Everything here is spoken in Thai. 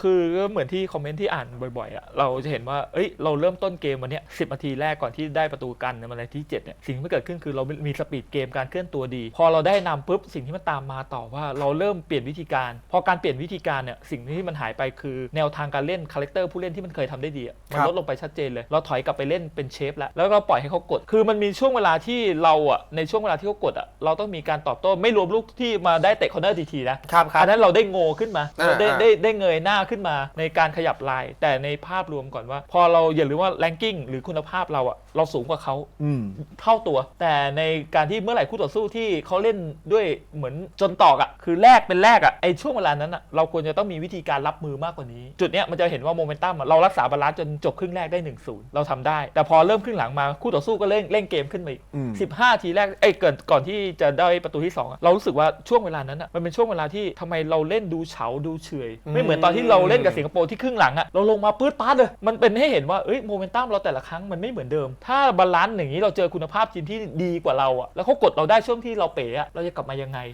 คือก็เหมือนที่คอมเมนต์ที่อ่านบ่อยๆอะเราจะเห็นว่าเอ้ยเราเริ่มต้นเกมวันเนี้ยสินาทีแรกก่อนที่ได้ประตูกันในวันที่ 7เนี่ยสิ่งที่เกิดขึ้นคือเรามีสปีดเกมการเคลื่อนตัวดี พอเราได้นำปุ๊บสิ่งที่มันตามมาต่อว่าเราเริ่มเปลี่ยนวิธีการ พอการเปลี่ยนวิธีการเนี่ยสิ่งที่มันหายไปคือแนวทางการเล่นคาแรคเตอร์ผู้เล่นที่มันเคยทำได้ดีอะมันครับลดลงไปชัดเจนเลย เราถอยกลับไปเล่นเป็นเชฟแล้วแล้วก็ปล่อยให้เขากด คือมันมีช่วงเวลาที่เราอะในช่วงเวลาที่เขากดอะเราต้องมีการตอบโต้ไม่รวมลูกที่มาได้เตะคอร์เนอร์ทีๆนะครับครับอันนั้นเราได้โงขึ้นมาอ่าเราได้อ่าได้ได้เงยหน้าขึ้นมาในการขยับลาย แต่ในภาพรวมก่อนว่า พอเราอย่าลืมว่าแรงกิ้งหรือคุณภาพเราอะเราสูงกว่าเขาอืมเท่าตัว แต่ในการที่เมื่อไหร่คู่ต่อสู้ที่เขาเล่นด้วยเหมือนจนตอกอะคือแรกเป็นแรกอะไอช่วงเวลานั้นอะเราควรจะต้องมีวิธีการรับมือมากกว่านี้ จุดเนี้ยมันจะเห็นว่าโมเมนตัมอะเรารักษาบาลานซ์จนจบครึ่งแรกได้1นศูนย์เราทำได้ แต่พอเริ่มครึ่งหลังมาคู่ต่อสู้ก็เร่งเร่งเกมขึ้นมาอีกอืม15ทีแรกเอ้ยเกินก่อนที่จะได้ประตูที่2อะเรารู้สึกว่าช่วงเวลานั้นอะมันเป็นช่วงเวลาที่ทำไมเราเล่นดูเฉาดูเฉอยไม่เหมือนตอนที่เราเล่นกับสิงคโปร์ที่ครึ่งหลังอะเราลงมาปื๊ดป๊าดเลยมันเป็นให้เห็นว่าเอ้ยโมเมนตัมเราแต่ละครั้งมันไม่เหมือนเดิม ถ้าบาลานซ์อย่างนี้เราเจอคุณภาพทีมที่ดีกว่าเราอะแล้วเขากดเราได้ช่วงที่เราเป๋อะเราจะกลับมายังไง